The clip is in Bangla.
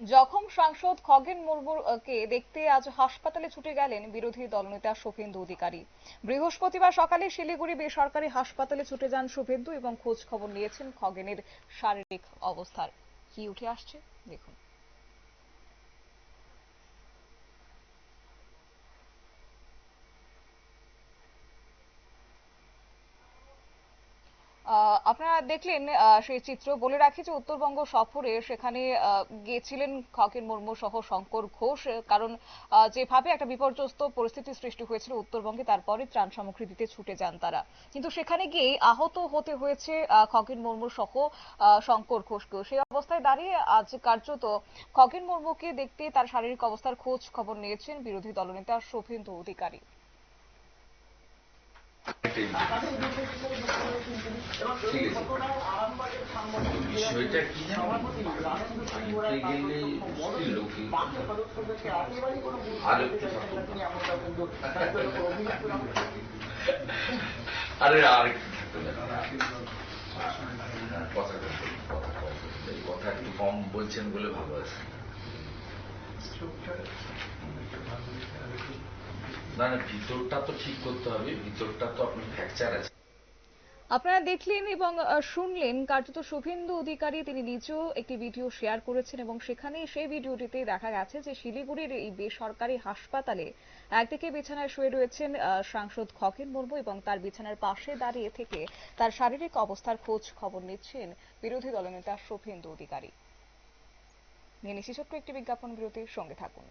জখম সাংসদ খগেন মুর্মুকে দেখতে আজ হাসপাতালে ছুটে গেলেন বিরোধী দলনেতা শুভেন্দু অধিকারী। বৃহস্পতিবার সকালে শিলিগুড়ি বেসরকারি হাসপাতালে ছুটে যান শুভেন্দু এবং খোঁজ খবর নিয়েছেন খগেনের শারীরিক অবস্থার। কি উঠে আসছে? দেখুন। আপনারা দেখলেন সেই চিত্র। বলে রাখি যে উত্তরবঙ্গ সফরে সেখানে গিয়েছিলেন খগেন মুর্মু সহ শঙ্কর ঘোষ কারণ যেভাবে একটা বিপর্যস্ত পরিস্থিতির সৃষ্টি হয়েছিল উত্তরবঙ্গে, তারপরে ত্রাণ সামগ্রী দিতে ছুটে যান তারা। কিন্তু সেখানে গিয়ে আহত হতে হয়েছে খগেন মুর্মু সহ শঙ্কর ঘোষকেও সেই অবস্থায় দাঁড়িয়ে আজ কার্যত খগেন মুর্মুকে দেখতে তার শারীরিক অবস্থার খোঁজ খবর নিয়েছেন বিরোধী দলনেতা শুভেন্দু অধিকারী। আর। আরে কথা একটু কম বলছেন বলে ভালো আছে। না না, ভিতরটা তো ঠিক করতে হবে। ভিতরটা তো আপনি ফ্র্যাকচার আছে। আপনারা দেখলেন এবং শুনলেন কার্যত শুভেন্দু অধিকারী তিনি নিজেও একটি ভিডিও শেয়ার করেছেন এবং সেখানে সেই ভিডিওটিতে দেখা গেছে যে শিলিগুড়ির এই বেসরকারি হাসপাতালে একদিকে বিছানায় শুয়ে রয়েছেন সাংসদ খগেন মুর্মু এবং তার বিছানার পাশে দাঁড়িয়ে থেকে তার শারীরিক অবস্থার খোঁজ খবর নিচ্ছেন বিরোধী দলনেতা শুভেন্দু অধিকারী। নিয়ে নিচ্ছি ছোট্ট একটি বিজ্ঞাপন বিরতির সঙ্গে থাকুন।